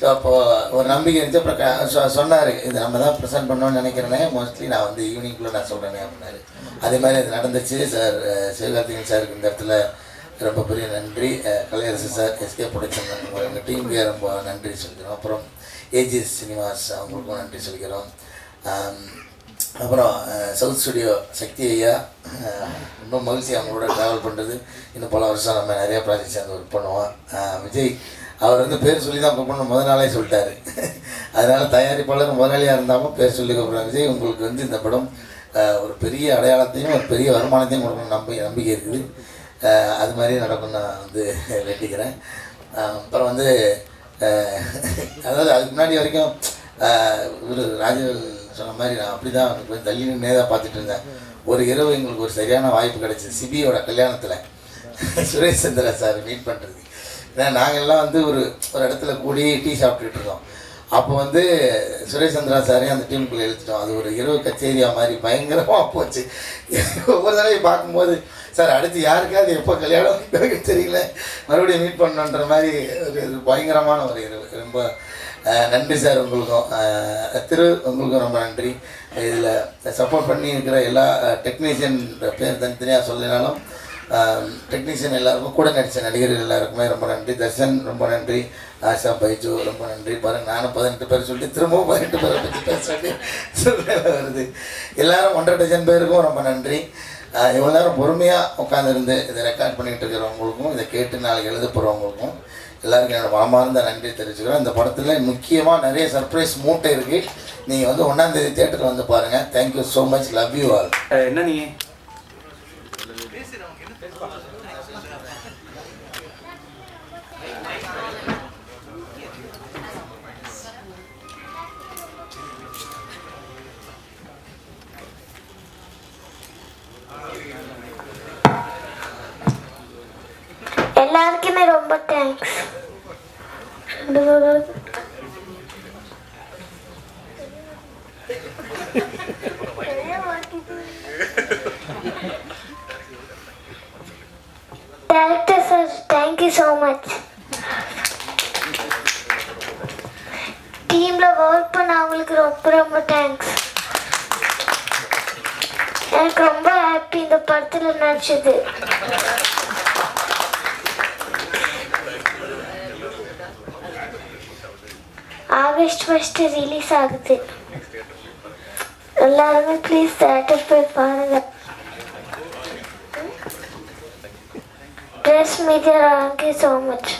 So அப்போது ஒரு நம்பிக்கை இருந்துச்சு அப்புறம் சொன்னார். இது நம்ம தான் ப்ரெசென்ட் பண்ணோம்னு நினைக்கிறேனே. மோஸ்ட்லி நான் வந்து ஈவினிங்குள்ளே நான் சொல்கிறேனே அப்படின்னாரு. அதே மாதிரி அது நடந்துச்சு. சார் சிவகார்த்திகன் சாருக்கு இந்த இடத்துல ரொம்ப பெரிய நன்றி. கலையரசு சார் எஸ்கே ப்ரொடக்ஷன் எங்கள் டீமுக்கே ரொம்ப நன்றி சொல்லிக்கிறோம். அப்புறம் ஏஜிஎஸ் சினிமாஸ் அவங்களுக்கும் நன்றி சொல்லிக்கிறோம். அப்புறம் சவுத் ஸ்டுடியோ சக்தி ஐயா ரொம்ப மகிழ்ச்சி அவங்களோட ட்ராவல் பண்ணுறது இன்னும் பல வருஷம் நம்ம நிறையா ப்ராஜெக்ட் சேர்ந்து ஒர்க் பண்ணுவோம். விஜய் அவர் வந்து பேர் சொல்லி தான் கூப்பிடணும். முத நாளே சொல்லிட்டாரு. அதனால் தயாரிப்பாளர் முதலாளியாக இருந்தாலும் பேர் சொல்லி கூப்பிட்றாங்க விஜய் உங்களுக்கு வந்து இந்த படம் ஒரு பெரிய அடையாளத்தையும் ஒரு பெரிய வருமானத்தையும் கொடுக்கணும் நம்ப நம்பிக்கை இருக்குது. அது மாதிரி நடக்கும் நான் வந்து வேண்டிக்கிறேன். அப்புறம் வந்து அதாவது அதுக்கு முன்னாடி வரைக்கும் ஒரு ராஜ சொன்ன மாதிரி நான் அப்படி தான் கொஞ்சம் தள்ளி நின்னே பார்த்துட்டு இருந்தேன். ஒரு இரவு எங்களுக்கு ஒரு சரியான வாய்ப்பு கிடைச்சிது. சிபியோட கல்யாணத்தில். சுரேஷ் சந்திரா சார் மீட் பண்ணுறது ஏன்னா நாங்கள்லாம் வந்து ஒரு ஒரு இடத்துல கூடி டீ சாப்பிட்டுட்டு இருக்கோம் அப்போ வந்து சுரேஷ் சந்திரா சாரையும் அந்த டீமுக்குள்ளே எழுத்துட்டோம் அது ஒரு இரவு கச்சேரியா மாதிரி பயங்கரமாக போச்சு. ஒவ்வொரு தடவையும் பார்க்கும்போது சார் அடுத்து யாருக்காவது எப்போ கல்யாணம் தெரியல. மறுபடியும் மீட் பண்ணுன்ற மாதிரி ஒரு பயங்கரமான ஒரு இரவு. ரொம்ப நன்றி சார் உங்களுக்கும். திரு உங்களுக்கும் ரொம்ப நன்றி. இதில் சப்போர்ட் பண்ணி இருக்கிற எல்லா டெக்னீஷியன் பேர் தனித்தனியாக சொல்லினாலும் டெக்னீஷியன் எல்லாருக்கும் கூட நடித்த நடிகர்கள் எல்லாருக்குமே ரொம்ப நன்றி. தர்ஷன் ரொம்ப நன்றி. ஆஷா பைஜு ரொம்ப நன்றி. பாருங்க நானும் பதினெட்டு பேர் சொல்லிட்டு திரும்பவும் பதினெட்டு பேரை பற்றி பேச வேண்டிய சூழ்நிலை வருது. எல்லாரும் ஒன்றரை டஜன் பேருக்கும் ரொம்ப நன்றி. இவ்வளோ நேரம் பொறுமையாக உட்காந்துருந்து இதை ரெக்கார்ட் பண்ணிகிட்டு இருக்கிறவங்களுக்கும் இதை கேட்டு நாளைக்கு எழுத போகிறவங்களுக்கும் எல்லாருக்கும் என்னோட மனமார்ந்த நன்றி தெரிவிச்சுக்கிறேன். இந்த படத்தில் முக்கியமாக நிறைய சர்ப்ரைஸ் மூட்டை இருக்குது நீங்கள் வந்து ஒன்றாந்தேதி தேட்டரில் வந்து பாருங்கள் thank you so much love you all என்ன நீ? எல்லாருக்குமே ரொம்ப thanks director sir thank you so much டீமில் ஒர்க் பண்ண அவங்களுக்கு ரொம்ப ரொம்ப தேங்க்ஸ் எனக்கு ரொம்ப ஹாப்பி இந்த படத்தில் நடிச்சது. ஆகஸ்ட் ஃபஸ்ட்டு ரிலீஸ் ஆகுது. எல்லாருமே ப்ளீஸ் தேட்டர் போய் பாருங்கள் பாருங்க dress media thank you so much